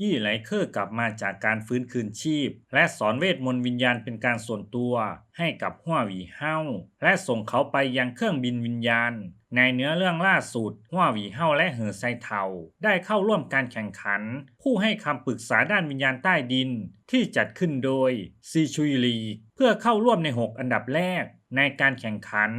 อี้ไหลเคอร์กลับมาจากการฟื้นคืนชีพ และสอนเวทมนต์วิญญาณเป็นการส่วนตัวให้กับหัวหวีเฮาและส่งเขาไปยังเครื่องบินวิญญาณ ในเนื้อเรื่องล่าสุดหัวหวีเฮาและเหอไซเทาได้เข้าร่วมการแข่งขัน ผู้ให้คำปรึกษาด้านวิญญาณใต้ดิน ที่จัดขึ้นโดยซีชุยลี เพื่อเข้าร่วมใน 6 อันดับแรก ในการแข่งขัน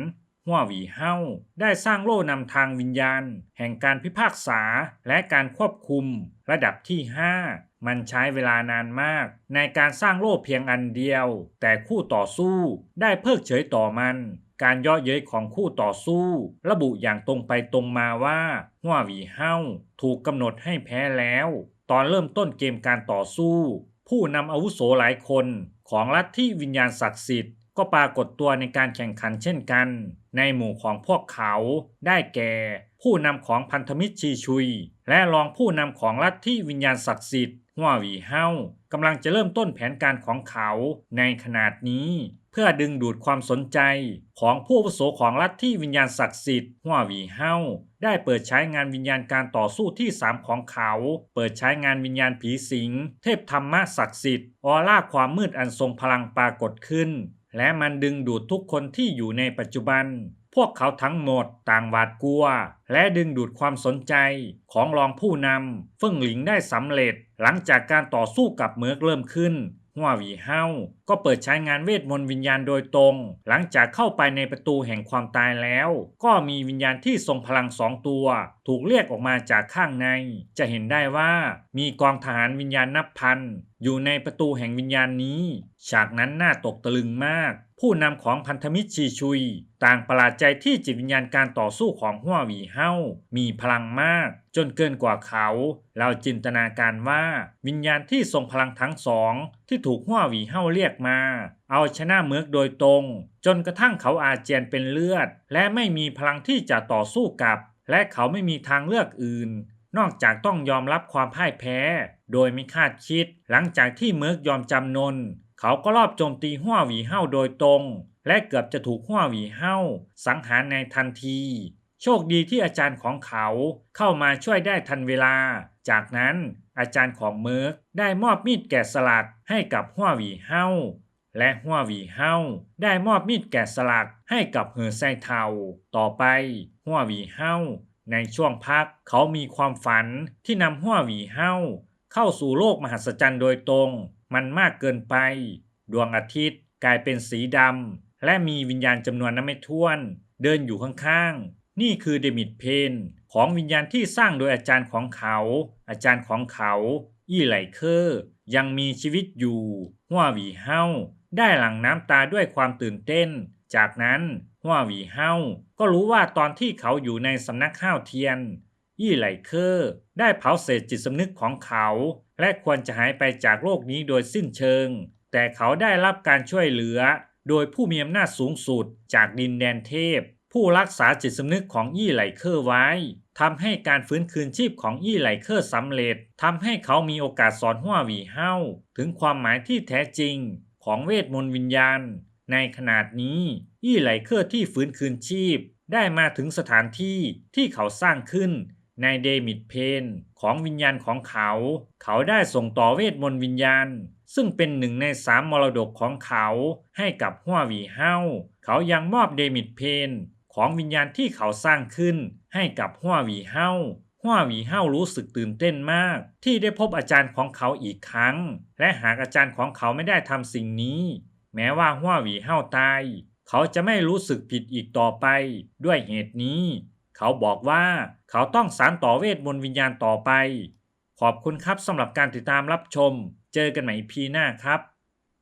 หัวหวีเฮาได้สร้างโล่นำทางวิญญาณ แห่งการพิพากษาและการควบคุม ระดับที่ 5 มันใช้เวลานานมาก ในการสร้างโล่เพียงอันเดียว แต่คู่ต่อสู้ได้เพิกเฉยต่อมัน การย่อเย้ยของคู่ต่อสู้ ระบุอย่างตรงไปตรงมาว่าหัวหวีเฮาถูกกำหนดให้แพ้แล้ว ตอนเริ่มต้นเกมการต่อสู้ ผู้นำอาวุโสหลายคนของลัทธิวิญญาณศักดิ์สิทธิ์ ก็ปรากฏตัวในการแข่งขันเช่นกัน ในหมู่ของพวกเขาได้แก่ ผู้นำของพันธมิตรชีชุย และรองผู้นำของลัทธิวิญญาณศักดิ์สิทธิ์หัวหวีเฮากำลังจะเริ่มต้นแผนการของเขาในขนาดนี้ เพื่อดึงดูดความสนใจของผู้อาวุโสของลัทธิวิญญาณศักดิ์สิทธิ์หัวหวีเฮาได้เปิดใช้งานวิญญาณการต่อสู้ที่ 3 ของเขา เปิดใช้งานวิญญาณผีสิง เทพธรรมะศักดิ์สิทธิ์ออร่าความมืดอันทรงพลังปรากฏขึ้น และมันดึงดูดทุกคนที่อยู่ในปัจจุบัน พวกเขาทั้งหมดต่างหวาดกลัว และดึงดูดความสนใจของรองผู้นำเฟิ่งหลิงได้สำเร็จ หลังจากการต่อสู้กับเมือกเริ่มขึ้น หัวหวีเฮาก็เปิดใช้งานเวทมนต์วิญญาณโดยตรง หลังจากเข้าไปในประตูแห่งความตายแล้ว ก็มีวิญญาณที่ทรงพลังสองตัว ถูกเรียกออกมาจากข้างใน จะเห็นได้ว่ามีกองทหารวิญญาณนับพันอยู่ในประตูแห่งวิญญาณนี้ ฉากนั้นน่าตกตะลึงมาก ผู้นำของพันธมิตรชีชุย ต่างประหลาดใจที่จิตวิญญาณการต่อสู้ของหัวหวีเฮามีพลังมาก จนเกินกว่าเขา เราจินตนาการว่าวิญญาณที่ทรงพลังทั้งสอง ที่ถูกหัวหวีเฮาเรียกมา เอาชนะเมือกโดยตรง จนกระทั่งเขาอาเจียนเป็นเลือด และไม่มีพลังที่จะต่อสู้กับ และเขาไม่มีทางเลือกอื่น นอกจากต้องยอมรับความพ่ายแพ้ โดยไม่คาดคิด หลังจากที่เมิร์กยอมจำนน เขาก็รอบโจมตีหัวหวีเฮาโดยตรง และเกือบจะถูกหัวหวีเฮาสังหารในทันที โชคดีที่อาจารย์ของเขาเข้ามาช่วยได้ทันเวลา จากนั้นอาจารย์ของเมิร์กได้มอบมีดแกะสลักให้กับหัวหวีเฮาและหัวหวีเฮาได้มอบมีดแกะสลักให้กับเฮอไซเทาต่อไปหัวหวีเฮาในช่วงพักเขามีความฝันที่นำหัวหวีเฮาเข้าสู่โลกมหัศจรรย์โดยตรง มันมากเกินไป ดวงอาทิตย์กลายเป็นสีดำ และมีวิญญาณจำนวนนับไม่ถ้วน เดินอยู่ข้างๆ นี่คือเดมิดเพน ของวิญญาณที่สร้างโดยอาจารย์ของเขา อาจารย์ของเขา อี้ไหลเคอร์ยังมีชีวิตอยู่หัวหวีเฮาได้หลั่งน้ำตาด้วยความตื่นเต้น จากนั้นหัวหวีเฮาก็รู้ว่าตอนที่เขาอยู่ในสำนักข้าวเทียน อี้ไหลเคอร์ได้เผาเศษจิตสำนึกของเขา และควรจะหายไปจากโลกนี้โดยสิ้นเชิง แต่เขาได้รับการช่วยเหลือ โดยผู้มีอำนาจสูงสุดจากดินแดนเทพ ผู้รักษาจิตสำนึกของอี้ไหลเคอร์ไว้ทำให้การฟื้นคืนชีพของอี้ไหลเคอร์สำเร็จทำให้เขามีโอกาสสอนหัวหวีเฮาถึงความหมายที่แท้จริงของเวทมนต์วิญญาณ ในขนาดนี้อี้ไหลเคอร์ที่ฟื้นคืนชีพได้มาถึงสถานที่ที่เขาสร้างขึ้น ในเดมิดเพนของวิญญาณของเขา เขาได้ส่งต่อเวทมนต์วิญญาณ ซึ่งเป็นหนึ่งในสามมรดกของเขาให้กับหัววีเฮาเขายังมอบเดมิดเพนของวิญญาณที่เขาสร้างขึ้น ให้กับหัววีเฮาหัววีเฮารู้สึกตื่นเต้นมาก ที่ได้พบอาจารย์ของเขาอีกครั้ง และหากอาจารย์ของเขาไม่ได้ทำสิ่งนี้ แม้ว่าหัววีเฮาตาย เขาจะไม่รู้สึกผิดอีกต่อไป ด้วยเหตุนี้ เขาบอกว่าเขาต้องสารต่อเวทมนต์วิญญาณต่อไป ขอบคุณครับสำหรับการติดตามรับชม เจอกันใหม่พีหน้าครับ